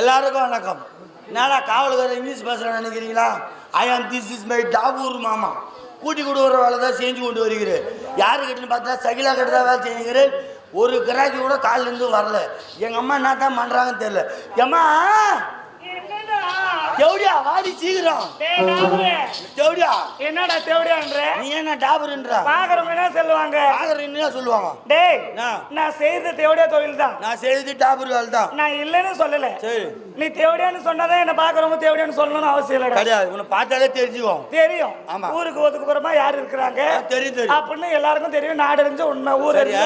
எல்லாருக்கும் வணக்கம். என்னடா காவலுக்கார இங்கிலீஷ் பேசுகிறேன் நினைக்கிறீங்களா? ஐ ஆம் திஸ் இஸ் மை டாபூர் மாமா. கூட்டி கொடுக்குற வேலை தான் செஞ்சு கொண்டு வருகிறேன். யாரு கிட்டன்னு பார்த்தா சகிலா கிட்ட தான் வேலை செய்கிறேன். ஒரு கிராக்கி கூட காலிலேருந்து வரல. எங்கள் அம்மா என்ன தான் பண்ணுறாங்கன்னு தெரியல. ஏம்மா தேவடியா வாடி சீக்கிரம். தேவடியா. என்னடா தேவடியான்ற? நீ என்ன டாபருன்றா? பாக்குறவங்க என்ன சொல்லுவாங்க? ஆகர் என்ன சொல்லுவாங்க? டேய்? நான் செய்த தேவடியா தொழில் தான் நான் செய்து டாபர் வேலை தான் நான் இல்லைன்னு சொல்லல. சரி. நீ தேவடியான்னு சொன்னாதான் என்ன பாக்குறவங்க தேவடியான்னு சொல்லணும்னு அவசியம் இல்லடா. கிடையாது. உன்னை பார்த்தாலே தெரிஞ்சுவோம் தெரியும். ஆமா. ஊருக்கு ஒதுக்குப்புறமா யார் இருக்கிறாங்க? தெரியும், தெரியும். அப்படின்னு எல்லாருக்கும் தெரியும். நாடு அறிஞ்ச உண்மை ஊர் அறிஞ்ச.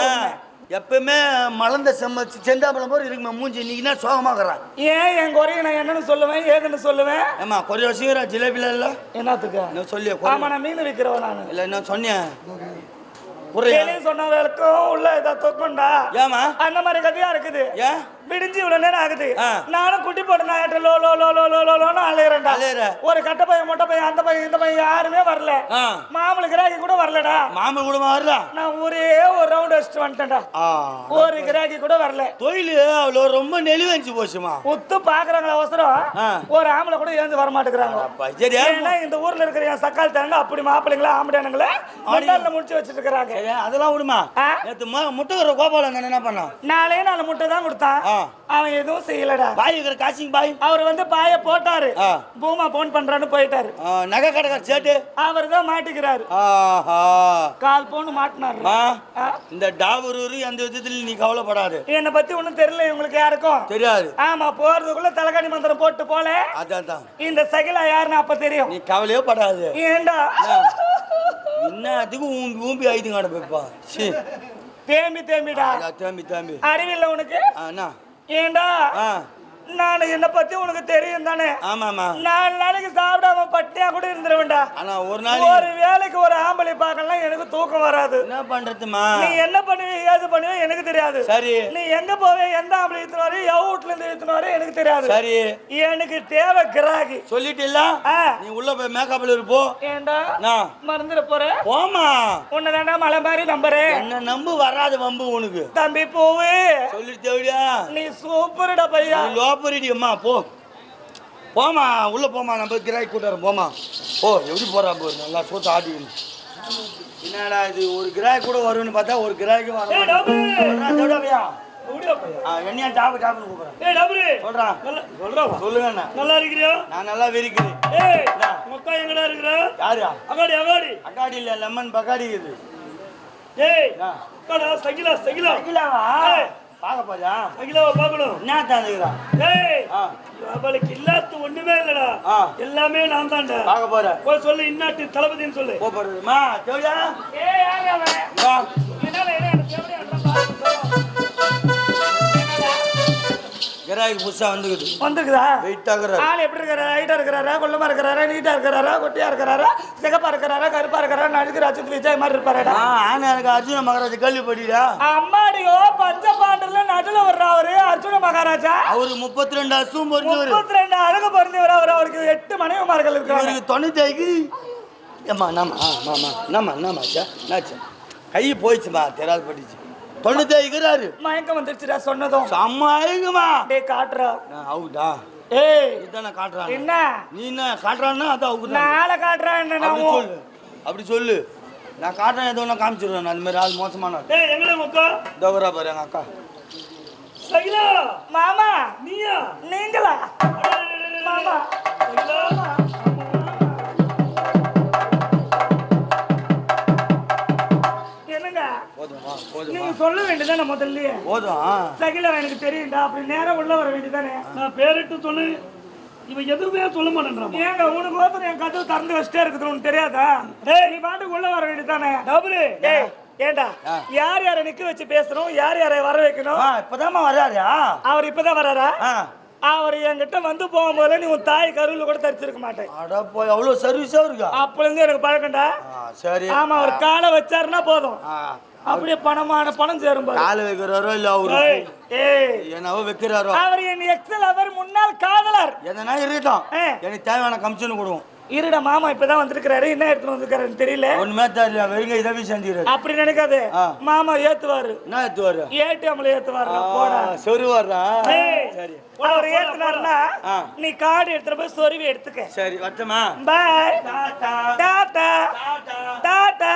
எப்பவுமே மலர்ந்த செம்ம செந்தாம்பலம் போல இருக்குமா மூஞ்சி. இன்னைக்கு என்ன சோகமாக்குறான் ஏன் என் குறைய நான் என்னன்னு சொல்லுவேன்? ஏதுன்னு சொல்லுவேன்? ஏமா கொஞ்சம் வருஷம் ஜிலேபில இல்ல. என்னத்துக்கு? இன்னும் சொல்லி ஆமா நான் மீன் விற்கிறவன் நான். இல்ல என்ன சொன்னேன்? வெளியே சொன்னவர்களுக்கும் உள்ள இதை தொக்கண்டா ஏமா அந்த மாதிரி கதையா இருக்குது. ஏன்? விடிஞ்சு இவ்வளவு நேரம் ஆகுது. நானும் குட்டி போட்டு நான் லோ லோ லோ லோ லோ லோ லோன்னு அலையிறேன்டா. அலையுற. ஒரு கட்ட பையன் மொட்டை பையன் அந்த பையன் இந்த பையன் யாருமே வரல. மாமூலு கிராக்கி கூட வரலடா. மாமா கூடமா வரல? நான் ஒரே ஒரு ரவுண்ட் அடிச்சுட்டு வந்துட்டேன்டா. ஒரு கிராக்கி கூட வரல. தொழில் அவ்வளோ ரொம்ப நெளிவஞ்சு போச்சுமா? உத்து பாக்குறாங்க அவசரம். ஒரு ஆம்பளை கூட ஏந்து வர மாட்டேங்கிறாங்க சரியா ஏன்னா இந்த ஊர்ல இருக்கிற என் சக்கால் தரங்க அப்படி மாப்பிள்ளைங்களா ஆம்பளையானுங்களா மட்டால முடிச்சு வச்சிட்டு இருக்கிறாங்க அதெல்லாம் விடுமா? நேற்று முட்டைக்கிற கோபாலன் என்ன பண்ணான்? நாளே நாலு முட்டை தான் கொடுத்தான். அவன் எதுவும் செய்யலடா. பாய் இருக்கிற காசிங் பாய். அவர் வந்து பாய போட்டாரு. பூமா போன் பண்றான்னு போயிட்டாரு. நகை கடைக்கார சேட்டு அவர் தான் மாட்டிக்கிறாரு. ஆஹா. கால் போன்னு மாட்டினாரு? இந்த டாபரூர் எந்த விதத்தில் நீ கவலைப்படாது. என்னை பத்தி ஒண்ணும் தெரியல இவங்களுக்கு யாருக்கும்? தெரியாது. ஆமா போறதுக்குள்ள தலைகாணி மந்திரம் போட்டு போல. அதான் தான். இந்த சகிலா யாருன்னு அப்ப தெரியும். நீ கவலையே படாது. ஏண்டா? என்னத்துக்கு ஊம்பி ஊம்பி ஆயுதுங்க அட போய்ப்பா தேம்பி தேம்பிடா. தேம்பி தேம்பி. அறிவில்ல உனக்கு? என்ன? ஏண்டா? நான் என்னை பத்தி உனக்கு தெரியும் தானே? ஆமாம்மா. நாலு நாளைக்கு சாப்பிடாம பட்டியா கூட இருந்துருவேன்டா. ஆனா ஒரு நாள் ஒரு வேலைக்கு ஒரு ஆம்பளை பார்க்கலாம் எனக்கு தூக்கம் வராது. என்ன பண்றதுமா நீ என்ன பண்ணுவ ஏது பண்ணுவ எனக்கு தெரியாது. சரி. நீ எங்க போவே எந்த ஆம்பளை இழுத்துன்னு வர எவ் வீட்டுல இருந்து இழுத்துன்னு வர எனக்கு தெரியாது. சரி. எனக்கு தேவை கிராகி. சொல்லிட்டு இல்ல. நீ உள்ள போய் மேக்கப்ல இருப்போ ஏண்டா நான் மறந்துட போற? போமா உன்னை தாண்டா மலை மாதிரி நம்புறேன் என்ன நம்பு வராது வம்பு உனக்கு. தம்பி பூவு. சொல்லிட்டு நீ சூப்பர்டா பையா. நீ லோப்பரிடி அம்மா போ. போமா உள்ள போமா நம்ம கிராய் கூட்டாரம் போமா போ எப்படி போறா போ நல்லா சோத்து ஆடிக்கணும் என்னடா இது ஒரு கிராய் கூட வரும்னு பார்த்தா ஒரு கிராய்க்கு வர ஏய், டபுள். சொல்றா, சொல்றாபியா? அப்படியா பையா? ஆ, என்னையா டாப்பு டாப்புன்னு கூப்பிடுறேன்? சொல்றான் சொல்றா. சொல்லுங்க. நல்லா இருக்கிறியா? நான் நல்லா வெறிக்கிறேன் ஏய் மொத்தம் எங்கடா இருக்கிற? யாரா அகாடி அகாடி அக்காடி இல்ல லெமன் பக்காடி இது ஏய் சகிலா சகிலா. அகிலாவா ஏய். பார்க்க போறியா சகிலாவை பார்க்கணும். என்ன தாந்துக்கிறான் ஏய் அவளுக்கு இல்லாத ஒண்ணுமே இல்லடா. எல்லாமே நான் தான்டா. பார்க்க போற போய் சொல்லு இன்னாட்டு தளபதின்னு சொல்லு. போ போறதுமா தேவையா ஏய் கிராய்க்கு புதுசா வந்துக்குது. வந்துக்குதா? வெயிட் ஆகுறாரு ஆள் எப்படி இருக்கிறாரா? ஹைட்டா இருக்கிறாரா? கொள்ளமா இருக்கிறாரா? நீட்டா இருக்கிறாரா? கொட்டியா இருக்கிறாரா? சிகப்பா இருக்கிறாரா? கருப்பா இருக்கிறாரா? நடிகர் அஜித் விஜய் மாதிரி இருப்பாரா ஆனா எனக்கு அர்ஜுன மகாராஜ் கேள்விப்பட்டீரா அம்மாடியோ பஞ்ச பாண்டர்ல நடுல வர்ற அவரு அர்ஜுன மகாராஜா? அவருக்கு முப்பத்தி ரெண்டு அசும் பொறிஞ்சவர். முப்பத்தி ரெண்டு அழகு பொருந்தவர் அவர்? அவருக்கு எட்டு மனைவிமார்கள் இருக்காங்க. இவருக்கு தொண்ணூத்தி ஐக்கு ஏம்மா நாமா ஆ மாமா என்னம்மா என்னம்மாச்சா என்னாச்சு? கை போயிடுச்சுமா தெரியாது பட்டுச்சு தொண்ணூத்தி ஐக்கிறாரு மயக்கம் வந்துருச்சுடா சொன்னதும். செம்ம அழகுமா? டே காட்டுறா. அவுட்டா ஏய் இதுதானே காட்டுறான். என்ன? நீ என்ன காட்டுறான்னா அதான் அவுக்குதான் நாளை காட்டுறா என்ன அப்படி நான் சொல்லு. அப்படி சொல்லு. நான் காட்டுறேன் எதோ ஒன்று காமிச்சிடுவேன் அந்த மாதிரி ஆள் மோசமான. ஏய் எங்கடா முக்கா? தவறா பாரு எங்க அக்கா. சகிலா மாமா! நீயா? நீங்களா? மாமா நீங்க சொல்ல வேண்டியதானே முதல்லயே? போதும். சகிலா எனக்கு தெரியும்டா அப்படி நேரம் உள்ள வர வேண்டியதானே நான் பேரிட்டு சொன்னேன் இவன் எதுவுமே சொல்ல மாட்டேன்றான். ஏங்க உனக்கு ஒருத்தர் என் கதவு திறந்து வச்சுட்டே இருக்குது உனக்கு தெரியாதா? டேய். நீ பாட்டுக்கு உள்ள வர வேண்டியதானே டபுள். டேய் ஏண்டா. யார் யாரை நிக்க வச்சு பேசணும்? யார் யாரை வர வைக்கணும்? ஆ இப்பதாம்மா வர்றாருயா அவர் இப்பதான் வராரா ஆ. அவர் என்கிட்ட வந்து போகும்போது நீ உன் தாய் கருவில் கூட தரிச்சிருக்க மாட்டேன். அட போய் அவ்வளோ சர்வீஸாக இருக்கா? அப்பல இருந்து எனக்கு பழக்கம்டா. ஆ சரி. ஆமா அவர் காலை வச்சாருன்னா போதும். அப்படியே பணமான பணம் சேரும் காலை வைக்கிறாரோ இல்லை அவரு? என்னவோ வைக்கிறாரோ? அவர் என் எக்ஸல் அவர் முன்னாள் காதலர். எதனா இருக்கட்டும். எனக்கு தேவையான கமிஷன் கொடுவோம். இருடா மாமா இப்பதான் வந்திருக்கிறாரு. என்ன எடுத்துட்டு வந்திருக்காருன்னு தெரியல. ஒண்ணுமே தெரியல. வெறுங்க இதை செஞ்சுக்கிறாரு. அப்படி நினைக்காத. மாமா ஏத்துவாரு. என்ன எடுத்து வர ஏடிஎம்ல ஏத்துவாரு. போடா. சொரு வர்றா ஏய், சரி. அவர் ஏத்துனாருன்னா. நீ கார்டு எடுத்துட்டு போய் சொருவி எடுத்துக்க. சரி வட்டமா பாய். டாடா டாடா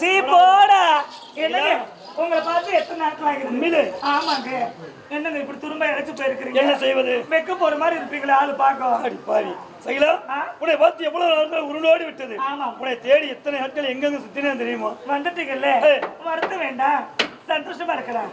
சீ போடா. என்னங்க? உங்களை பார்த்து எத்தனை நாட்கள் ஆகுது? உண்மையிலே? ஆமாங்க. என்னங்க இப்படி திரும்ப இழைச்சு போயிருக்கிறீங்க? என்ன செய்வது? வெக்க போற மாதிரி இருப்பீங்களே ஆளு பாக்க அடி பாவி. சகிலா? உன்னை பார்த்து எவ்வளவு நாட்கள் உருளோடி விட்டது. உன்னை தேடி எத்தனை நாட்கள் எங்கெங்க சுத்தினேன் தெரியுமா? வந்துட்டீங்கல்ல. வருத்த வேண்டாம். சந்தோஷமா இருக்கலாம்.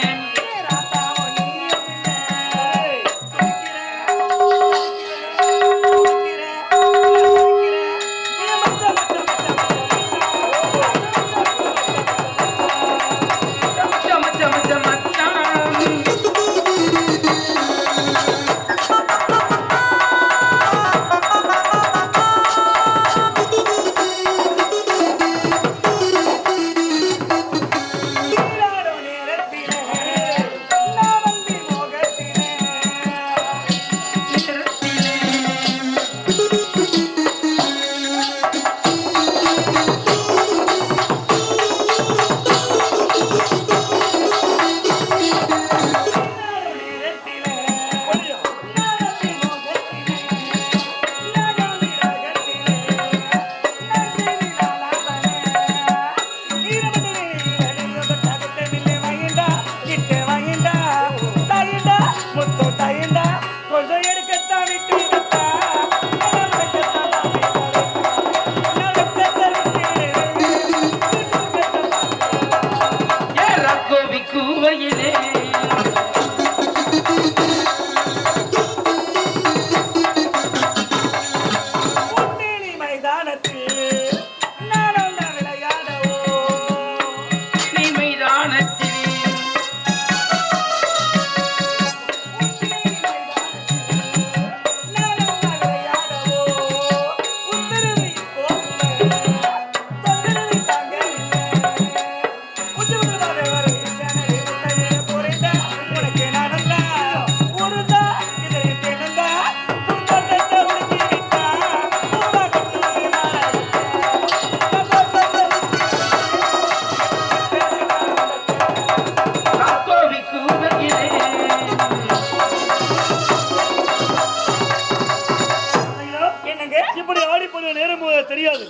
இப்படி ஆடி போன நேரம் தெரியாது.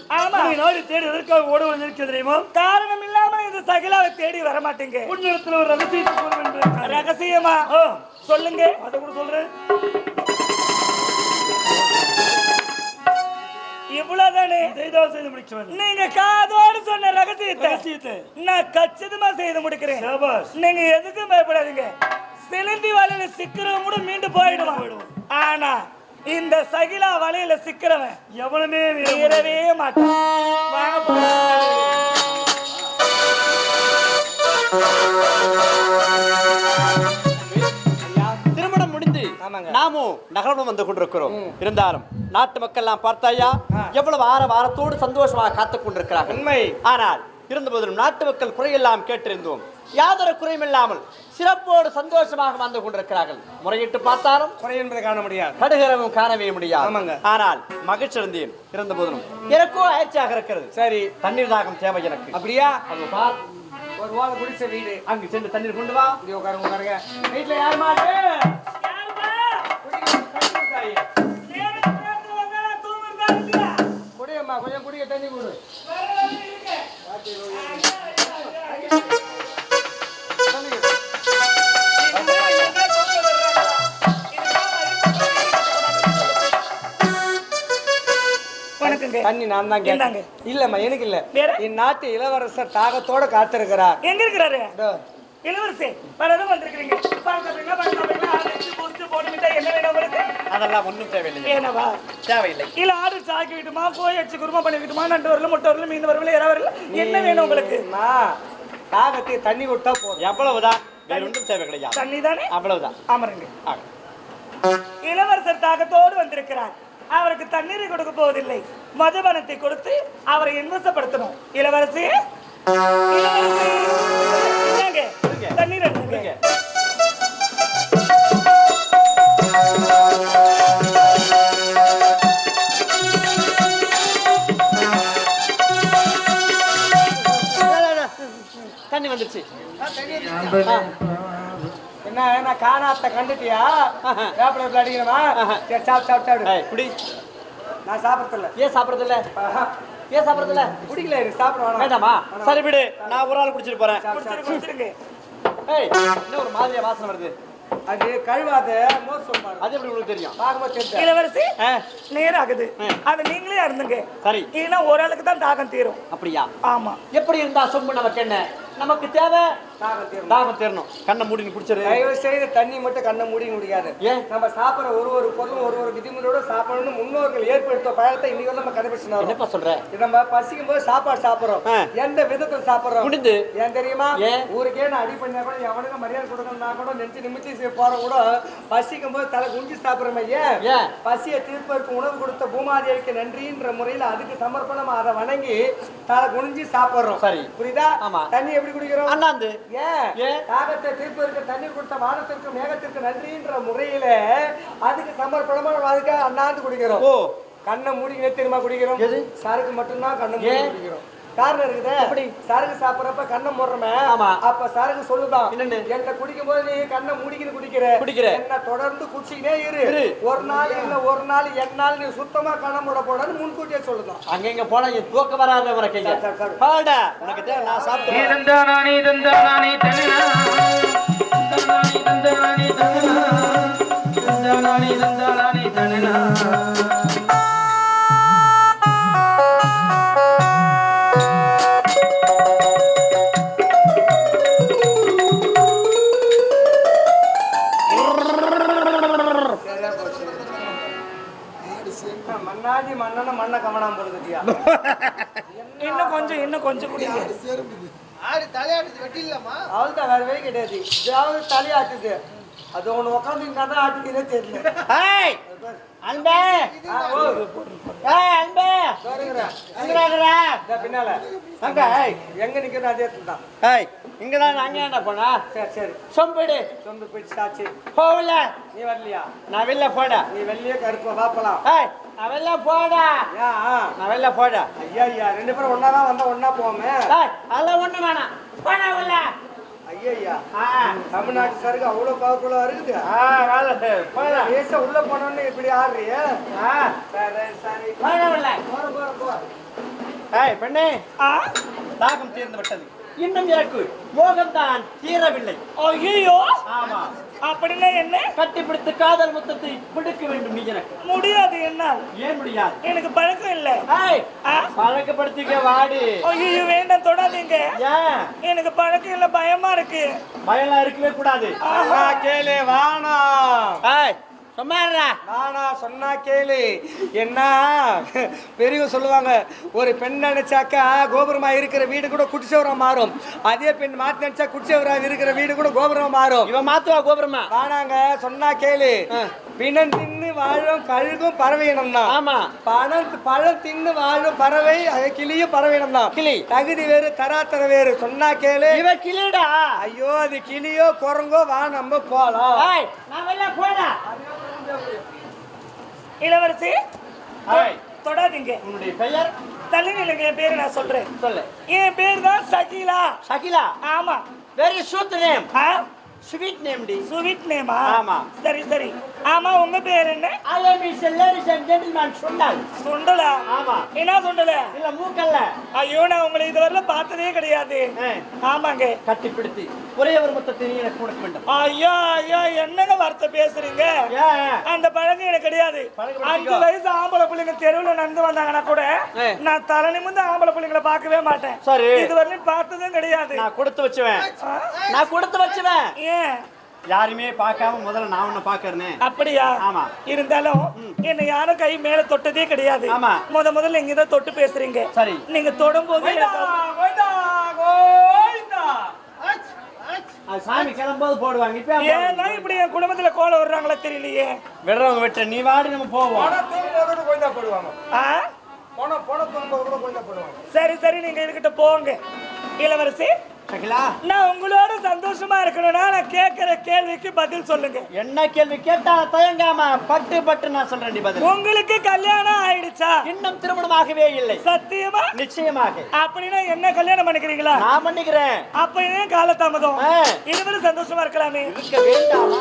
நாடி தேடி எதற்காக ஓட வந்திருக்க தெரியுமா? காரணம் இல்லாம இந்த சகிலாவை தேடி வர மாட்டேங்க. புண்ணியத்துல ஒரு ரகசியத்தை ரகசியமா? சொல்லுங்க. அதை கூட சொல்றேன். இவ்வளவுதானே? செய்தால் செய்து வேண்டும் நீங்க காதோடு சொன்ன ரகசியத்தை ரகசியத்தை. நான் கச்சிதமா செய்து முடிக்கிறேன். சாபாஷ் நீங்க எதுக்கும் பயப்படாதீங்க. சிலந்தி வலையில சிக்கிறவன் கூட மீண்டு போயிடுவான். ஆனா இந்த சகிலா வலையில சிக்கிறவன் எவனுமே மீறவே மாட்டான். வாங்க நாமும் நகரம் வந்து கொண்டிருக்கிறோம். இருந்தாலும் நாட்டு மக்கள் எல்லாம் பார்த்தாயா எவ்வளவு ஆர வாரத்தோடு சந்தோஷமாக காத்துக் கொண்டிருக்கிறார்கள். உண்மை. ஆனால் இருந்தபோதிலும் நாட்டு மக்கள் குறையெல்லாம் கேட்டிருந்தோம். யாதொரு குறையும் இல்லாமல் சிறப்போடு சந்தோஷமாக வாழ்ந்து கொண்டிருக்கிறார்கள். முறையிட்டு பார்த்தாலும் குறை என்பதை காண முடியாது. கடுகரவும் காணவே முடியாது. ஆமாங்க. ஆனால் மகிழ்ச்சி இருந்தேன் இருந்த போதிலும் எனக்கோ ஆட்சியாக இருக்கிறது. சரி. தண்ணீர் தாகம் தேவை எனக்கு. அப்படியா? அங்க பார். ஒரு வாழை குடிசை வீடு. அங்கு சென்று தண்ணீர் கொண்டு வா. உட்காருங்க உட்காருங்க. வீட்டுல யார் மாட்டு குடியம்மா கொஞ்சம் குடிக்க தண்ணி கொடு தண்ணி நான் தான். கேட்டேன். இல்லம்மா எனக்கு இல்ல. வேற? இந்நாட்டு இளவரசர் தாகத்தோட காத்திருக்கிறார். எங்க இருக்கிறாரு? இளவரசி பலரும் வந்திருக்கிறீங்க. பால் சாப்பிடுங்க ஆரஞ்சு பூஸ்ட் போட்டு மிட்டாய் என்ன வேணும் உங்களுக்கு? அதெல்லாம் ஒன்றும் தேவையில்லை. ஏனவா தேவையில்லை. இல்ல ஆடு சாக்கி விட்டுமா போய் வச்சு குருமா பண்ணி விட்டுமா நண்டு வரல முட்டை வரல மீன் வரல இற வரல என்ன வேணும் உங்களுக்கு? நான் தாகத்துக்கு தண்ணி கொடுத்தா போதும். எவ்வளவுதான்? வேற ஒன்றும் தேவை கிடையாது தண்ணி தானே அவ்வளவுதான். அமருங்க. இளவரசர் தாகத்தோடு வந்திருக்கிறார். அவருக்கு தண்ணீரை கொடுக்க போவதில்லை. மதுபானத்தை கொடுத்து அவரை இன்வசப்படுத்தணும் இளவரசி இளவரசி. என்ன என்ன காணாத்த கண்டுட்டியா? வேப்பில அடிக்கணுமா சரி சாப்பிட்டு சாப்பிட்டு சாப்பிடு. குடி. நான் சாப்பிடல ஏன் சாப்பிடுறது இல்ல ஏன் சாப்பிடுறது இல்ல குடிக்கல எனக்கு சாப்பிட வேணாம் வேண்டாமா? சரி விடு. நான் ஒரு ஆள் குடிச்சிட்டு போறேன். ஏய் என்ன ஒரு மாதிரியா வாசனை வருது? அது கழுவாத மோர் சொல்லுவாரு அது எப்படி உங்களுக்கு தெரியும்? பார்க்கும்போது தெரிஞ்சு? இளவரசி ஆ, நேராகுது. ம். அது நீங்களே அருந்துங்க. சரி. ஏன்னா ஒரு ஆளுக்கு தான் தாகம் தீரும். அப்படியா? ஆமா. எப்படி இருந்தா சொம்பு நமக்கு என்ன? நமக்கு தேவை தாகம் தேரணும். கண்ணை மூடி குடிச்சிரு. தயவு செய்து தண்ணி மட்டும் கண்ணை மூடி முடியாது. ஏன்? நம்ம சாப்பிடுற ஒரு ஒரு பொருளும் ஒரு ஒரு விதிமுறையோட சாப்பிடணும்னு முன்னோர்கள் ஏற்படுத்த பழக்கத்தை இன்னைக்கு நம்ம கடைபிடிச்சு வரோம் என்னப்பா சொல்ற? நம்ம பசிக்கும் போது சாப்பாடு சாப்பிடுறோம். எந்த விதத்துல சாப்பிடுறோம். முடிந்து ஏன் தெரியுமா? ஊருக்கே நான் அடி பண்ணா கூட எவனுக்கு மரியாதை கொடுக்கணும்னா கூட நெஞ்சு நிமித்தி போற கூட பசிக்கும் போது தலை குஞ்சு சாப்பிடுறோம் ஏன்? பசியை தீர்ப்பதற்கு உணவு கொடுத்த பூமாதேவிக்கு நன்றின்ற முறையில் அதுக்கு சமர்ப்பணம் அதை வணங்கி தலை குனிஞ்சு சாப்பிடுறோம். சரி. புரியுதா? ஆமா. தண்ணி எப்படி குடிக்கிறோம்? அண்ணாந்து. ஏன்? தாகத்தை தீர்ப்பதற்கு தண்ணீர் கொடுத்த வானத்திற்கு மேகத்திற்கு நன்றின்ற முறையில அதுக்கு சமர்ப்பணமா அதுக்கு அண்ணாந்து குடிக்கிறோம் கண்ணை மூடிக்கினே தெரியுமா குடிக்கிறோம்? சரக்கு மட்டும்தான் கண்ணை மூடி? குடிக்கிறோம் காரணம் இருக்குது எப்படி? சரக்கு சாப்பிடுறப்ப கண்ணை மூடுறமே ஆமா. அப்ப சரக்கு சொல்லுதான் என்னன்னு? என்ன குடிக்கும் போது நீ கண்ணை மூடிக்கிட்டு குடிக்கிற குடிக்கிற. என்ன தொடர்ந்து குடிச்சிக்கினே இரு. ஒரு நாள் இல்ல ஒரு நாள் எந்நாள் நீ சுத்தமா கண்ணை மூட போடன்னு முன்கூட்டியே சொல்லுதான் அங்க இங்க போனா என் தூக்க வராத உனக்கு இங்க சரி, சரி. பாடா உனக்கு தேவை நான் சாப்பிட்டு வரேன். தந்தானே தந்தானே தன்னா தந்தானே தந்தானே தன்னா தந்தானே தந்தானே தன்னா கொஞ்சம் இன்னும் கொஞ்சம் குடிங்க அவள்தான் வேற வழி கிடையாது. இதாவது தலையாட்டுது. அது ஒண்ணு உட்காந்து இங்க தான் ஆட்டுக்கிறதே தெரியல. ஏய் அன்பே. ஏய் அன்பே. பின்னால. அங்க ஏய் எங்க நிக்கிறது அதே இடத்துல தான். ஏய் இங்க தான் அங்க என்ன போனா? சரி சரி. சொம்பிடு சொம்பு போயிட்டு சாச்சு. போகல. நீ வரலையா? நான் வெளில போடா நீ வெள்ளையே கருப்பா வாப்பலாம். ஏய் நான் வெளில போடா வெளில போடா. ஐயா ஐயா ரெண்டு பேரும் ஒண்ணா தான் வந்தா ஒண்ணா போவோமே. அதெல்லாம் ஒண்ணு வேணாம். போடா உள்ள. ஐயா தமிழ்நாட்டு சருக்கு அவ்வளவு பவர்ஃபுல்லா இருக்குது. போடா. பேச உள்ள போனோன்னு இப்படி ஆடுறிய ஆ. சரி சரி. போடா உள்ள. போற போற போ. ஏய் பெண்ணே. ஆ? தாகம் தீர்ந்து விட்டது. இன்னும் எனக்கு மோகம்தான் தீரவில்லை. ஐயோ ஆமா. அப்படின்னா என்ன? கட்டிப்பிடித்து காதல் முத்தத்தை பிடிக்க வேண்டும் நீ எனக்கு. முடியாது என்னால். ஏன் முடியாது? எனக்கு பழக்கம் இல்லை? பழக்கப்படுத்திக்க வாடி. ஐயோ வேண்டாம் தொடாதீங்க. எனக்கு பழக்கம் இல்லை பயமா இருக்கு. பயம்லாம் இருக்கவே கூடாது. கேளு வானா ஏய் சும்மா இருடா. நானா சொன்னா கேளு. என்ன? பெரியவங்க சொல்லுவாங்க ஒரு பெண் நினைச்சாக்கா கோபுரமா இருக்கிற வீடு கூட குடிச்சவரா மாறும். அதே பெண் மாத்தி நினைச்சா குடிச்சவரா இருக்கிற வீடு கூட கோபுரமா மாறும். இவன் மாத்துவா கோபுரமா? வானாங்க சொன்னா கேளு. பிணம் தின்னு வாழும் கழுகும் பறவை இனம் தான் ஆமா. பணம் பழம் தின்னு வாழும் பறவை கிளியும் பறவை இனம் தான் கிளி. தகுதி வேறு தராத்தர வேறு. சொன்னா கேளு. இவ கிளிடா? ஐயோ அது கிளியோ குரங்கோ வா நம்ம போலாம். நான் வெளில போடா. இளவரசி ஏய் தொடாதீங்க உன்னுடைய பெயர்? தள்ளி நில்லுங்க என் பேரு நான் சொல்றேன். சொல்லு. என் பேர் தான் சகிலா? ஷகிலா ஆமா. வெரி சூத் நேம் ஆ? ஸ்வீட் நேம் டி. சுவிட் நேமா ஆமா. சரி சரி. ஆமா உங்க பேர் என்ன? I am is ladies and gentleman சொன்னாள் சுண்டலா? ஆமா. என்ன சுண்டல? இல்ல மூக்கல்ல. ஐயோ நான் உங்களை இதுவரையில பார்த்ததே கிடையாது. ஆமாங்க. கட்டிப்பிடித்து. ஒரே ஒரு முத்தத்தை நீ எனக்கு கொடுக்க வேண்டும். ஐயா ஐயா என்னங்க வார்த்தை பேசுறீங்க? அந்த பழக்கம் எனக்கு கிடையாது. அஞ்சு. வயசு ஆம்பளை பிள்ளைங்க தெருவுல நடந்து வந்தாங்கன்னா கூட. நான் தலை நிமிந்து ஆம்பளை பிள்ளைங்களை பார்க்கவே மாட்டேன். சரி. இதுவரையிலும் பார்த்ததும் கிடையாது. நான் கொடுத்து வச்சுவேன். நான் கொடுத்து வச்சுவேன். ஏன்? யாருமே பார்க்காம முதல்ல நான் உன்னை பாக்குறேனே அப்படியா? ஆமா. இருந்தாலும் என்னை யாரும் கை மேல தொட்டதே கிடையாது. ஆமா. முத முதல்ல இங்க தான் தொட்டு பேசுறீங்க. சரி. நீங்க தொடும்போது சாமி கிளம்போது போடுவாங்க. இப்ப ஏன்னா இப்படி என் குடும்பத்துல கோலம் வர்றாங்களா தெரியலையே. விடுறவங்க விட்ட நீ வாடி நம்ம போவோம். போடுவாங்க. ஆ? போனா போன தூங்கும்போது கூட கொஞ்சம் போடுவாங்க. சரி சரி நீங்க இருக்கிட்ட போங்க. இளவரசி. நான் உங்களோட சந்தோஷமா இருக்கணும்னா நான் கேட்கிற கேள்விக்கு பதில் சொல்லுங்க. என்ன கேள்வி கேட்டா தயங்காம பட்டு பட்டு நான் சொல்றேன் பதில். உங்களுக்கு கல்யாணம் ஆயிடுச்சா? இன்னும் திருமணமாகவே இல்லை. சத்தியமா? நிச்சயமாக. அப்படின்னா என்ன கல்யாணம் பண்ணிக்கிறீங்களா? நான் பண்ணிக்கிறேன். அப்ப ஏன் காலதாமதம். இருவரும் சந்தோஷமா இருக்கலாமே. இருக்க வேண்டாமா?